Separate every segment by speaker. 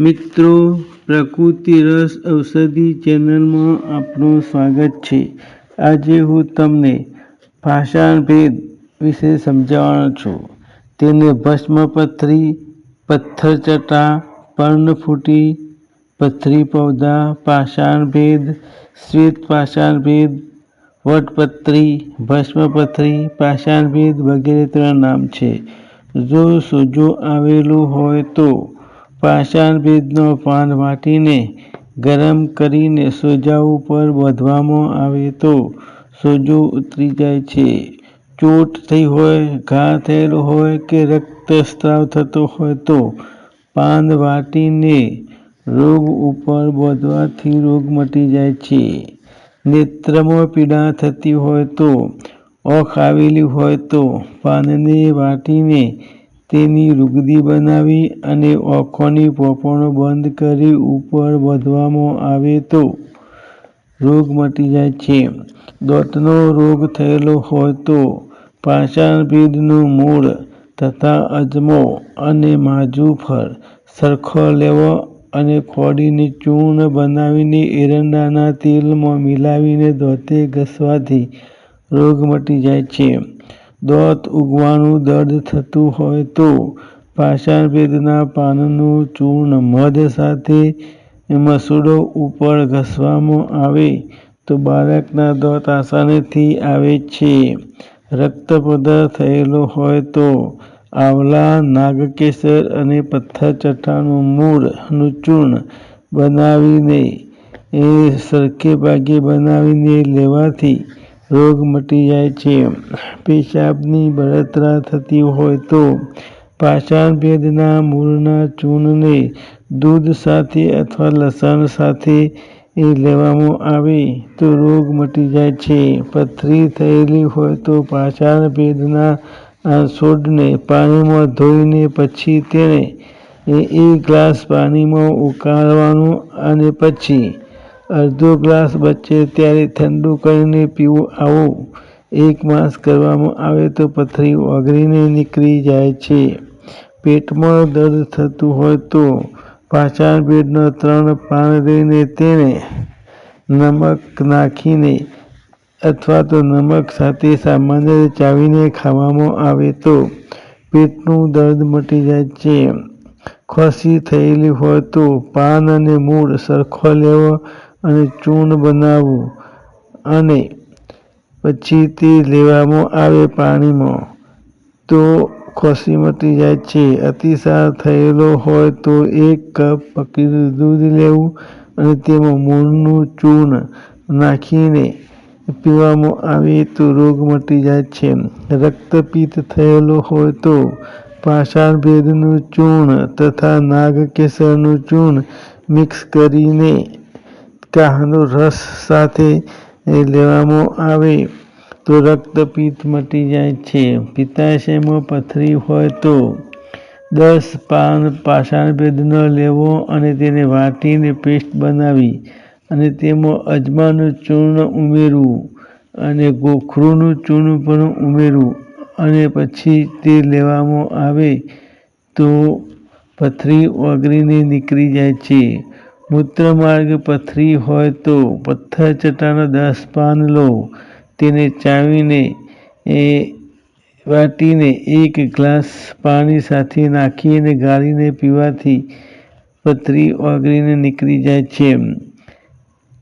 Speaker 1: મિત્રો, પ્રકૃતિ રસ ઔષધિ ચેનલમાં આપનું સ્વાગત છે. આજે હું તમને પાષાણભેદ વિશે સમજાવવાનો છું. તેને ભસ્મપથરી, પથ્થરચટા, પર્ણફૂટી પથરી પૌધા પાષાણભેદ, શ્વેત પાષાણભેદ વટપત્રી ભસ્મપત્રી પાષાણભેદ વગેરે તેના નામ છે. જો સોજો આવેલું હોય તો પાષાણ ભેદનો પાન વાટીને ગરમ કરીને સોજા ઉપર બાંધવામાં આવે તો સોજો ઉતરી જાય છે. ચોટ થઈ હોય, ઘા થયેલો હોય કે રક્તસ્રાવ થતો હોય તો પાન વાટીને રોગ ઉપર બોધવાથી રોગ મટી જાય છે. નેત્રમાં પીડા થતી હોય તો, ઓખ આવેલી હોય તો પાનને વાટીને તેની રૂગદી બનાવી અને ઓખોની પોપણો બંધ કરી ઉપર વધવામાં આવે તો રોગ મટી જાય છે. દોતનો રોગ થયેલો હોય તો પાષાણ ભેદનું મૂળ તથા અજમો અને માજુફર સરખો લેવો અને ખોડીને ચૂર્ણ બનાવીને એરંડાના તેલમાં મિલાવીને દોતે ઘસવાથી રોગ મટી જાય છે. દાંત ઉગવાનું દર્દ થતું હોય તો પાષાણભેદના પાનનું ચૂર્ણ મધ સાથે મસૂડો ઉપર ઘસવામાં આવે તો બાળકના દોત આસાનીથી આવે છે. રક્તપ્રદાહ થયેલો હોય તો આવલા, નાગકેસર અને પથ્થર પથ્થરચટ્ટાનું મૂળનું ચૂર્ણ બનાવીને એ સરખે ભાગે બનાવીને લેવાથી રોગ મટી જાય છે. પેશાબની બળતરા થતી હોય તો પાષાણ ભેદના મૂળના ચૂર્ણને દૂધ સાથે અથવા લસણ સાથે એ લેવામાં આવે તો રોગ મટી જાય છે. પથરી થયેલી હોય તો પાષાણ ભેદના છોડને પાણીમાં ધોઈને પછી તેને એક ગ્લાસ પાણીમાં ઉકાળવાનું અને પછી અડધો ગ્લાસ બચે ત્યારે ઠંડુ કરીને પીવું, આવું એક માસ કરવામાં આવે તો પથરી ઓગળીને નીકળી જાય છે. પેટમાં દર્દ થતું હોય તો પાષાણ બેડનો ત્રણ પાન લઈને તેને નમક નાખીને અથવા તો નમક સાથે સામાન્ય ચાવીને ખાવામાં આવે તો પેટનું દર્દ મટી જાય છે. ખોસી થયેલી હોય તો પાન અને મૂળ સરખો લેવો અને ચૂર્ણ બનાવવું અને પછી તે લેવામાં આવે પાણીમાં. તો ખોસી મટી જાય છે. અતિસાર થયેલો હોય તો એક કપ પકેલું દૂધ લેવું અને તેમાં મૂળનું ચૂર્ણ નાખીને પીવામાં આવે તો રોગ મટી જાય છે. રક્તપિત્ત થયેલો હોય તો પાષાણભેદનું ચૂર્ણ તથા નાગકેસરનું ચૂર્ણ મિક્સ કરીને કાહનો રસ સાથે લેવામાં આવે. તો રક્તપિત્ત મટી જાય છે. પિત્તાશયમાં પથરી હોય તો દસ પાન પાષાણભેદ ન લેવો અને તેને વાટીને પેસ્ટ બનાવી અને તેમાં અજમાનું ચૂર્ણ ઉમેરવું અને ગોખરુંનું ચૂર્ણ પણ ઉમેરવું અને પછી તે લેવામાં આવે તો પથરી ઓગળીને નીકળી જાય છે. મૂત્રમાર્ગ પથરી હોય તો પથ્થર ચટાના દસ પાન લો. તેને ચાવીને વાટીને એક ગ્લાસ પાણી સાથે નાખી ગાળીને પીવાથી પથરી ઓગળીને નીકળી જાય છે.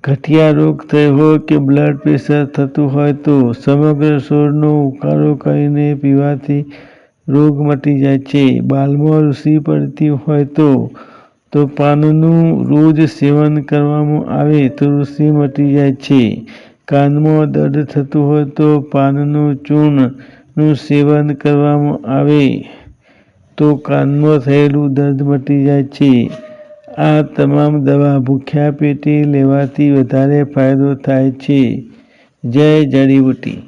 Speaker 1: ગઠિયા રોગ થયો હોય કે બ્લડ પ્રેશર થતું હોય તો સમગ્ર સોરનો ઉકાળો કરીને પીવાથી રોગ મટી જાય છે. બાલમાં ઋષિ પડતી હોય તો તો પાનનું રોજ સેવન કરવામાં આવે તો ઋષિ મટી જાય છે. કાનમાં દર્દ થતું હોય તો પાનનું ચૂર્ણનું સેવન કરવામાં આવે તો કાનમાં થયેલું દર્દ મટી જાય છે. આ તમામ દવા ભૂખ્યા પેટે લેવાથી વધારે ફાયદો થાય છે. જય જડીબુટ્ટી.